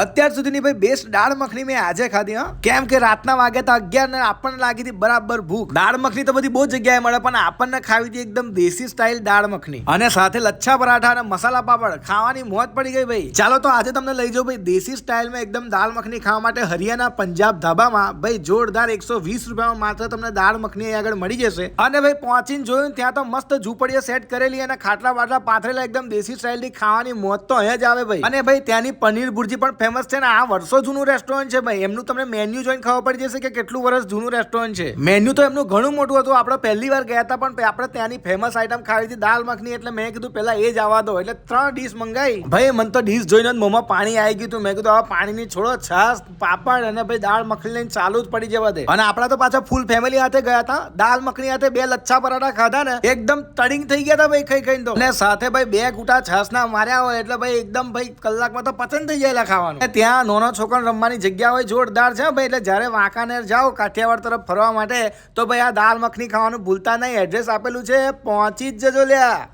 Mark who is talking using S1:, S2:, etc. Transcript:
S1: અત્યાર સુધીની ભાઈ બેસ્ટ દાળ મખની મેં આજે ખાધી, હા. કેમ કે રાતના વાગ્યા હતા અગિયાર ને આપણને લાગી હતી બરાબર ભૂખ. દાળ મખની તો બધી બહુ જગ્યાએ મળે, પણ આપણને ખાવી હતી એકદમ દેશી સ્ટાઇલ દાળ મખની. અને સાથે લચ્છા પરાઠા અને મસાલા પાપડ. ખાવાની મોજ પડી ગઈ ભાઈ. ચાલો તો આજે તમને લઈ જાઉં ભાઈ દેશી સ્ટાઇલમાં એકદમ દાળ મખની ખાવા માટે હરિયાણા પંજાબ ધાબામાં. ભાઈ જોરદાર એકસો વીસ રૂપિયામાં માત્ર તમને દાળ મખની આગળ મળી જશે. અને ભાઈ પહોંચીને જોયું, ત્યાં તો મસ્ત ઝૂંપડીઓ સેટ કરેલી અને ખાટલા બાટલા પાથરેલા એકદમ દેશી સ્ટાઇલની ખાવાની મોજ તો અહીંયા જ આવે ભાઈ. અને ભાઈ ત્યાંની પનીર ભુરજી પણ ફેમસ છે ને, આ વર્ષો જૂનું રેસ્ટોરન્ટ છે ભાઈ. એમનું તમને મેન્યુ જોઈને ખબર પડી જશે કે કેટલું વર્ષ જૂનું રેસ્ટોરન્ટ છે. મેન્યુ તો એમનું ઘણું મોટું હતું. આપણે પહેલી વાર ગયા હતા, પણ આપણે ત્યાંની ફેમસ આઈટમ ખાવી હતી, દાલ મખની. એટલે મેં કીધું, પહેલા એ જ આવવા દો. એટલે ત્રણ ડીશ મંગાવી ભાઈ, મને તો ડીશ જોઈને મોમાં પાણી આવી ગયું હતું. મેં કીધું આ પાણીની છોડો છાસ પાપડ અને ભાઈ દાળ મખની લઈને ચાલુ જ પડી જવા દે. અને આપણા તો પાછા ફૂલ ફેમિલી સાથે ગયા હતા. દાલ મખની સાથે બે લચ્છા પરાઠા ખાધા ને, એકદમ તડિંગ થઈ ગયા હતા ભાઈ, ખાઈ ખાઈને તો. અને સાથે ભાઈ બે ગુટા છાસના માર્યા હોય, એટલે ભાઈ એકદમ ભાઈ કલાકમાં તો પસંદ થઈ જાય ખાવાનું. અને ત્યાં નોનો છોકરો રમવાની જગ્યા હોય, જોરદાર છે ભાઈ. એટલે જ્યારે વાંકાનેર જાઓ, કાઠિયાવાડ તરફ ફરવા માટે, તો ભાઈ આ દાલ મખની ખાવાનું ભૂલતા નહીં. એડ્રેસ આપેલું છે, પહોંચી જ જજો લ્યા.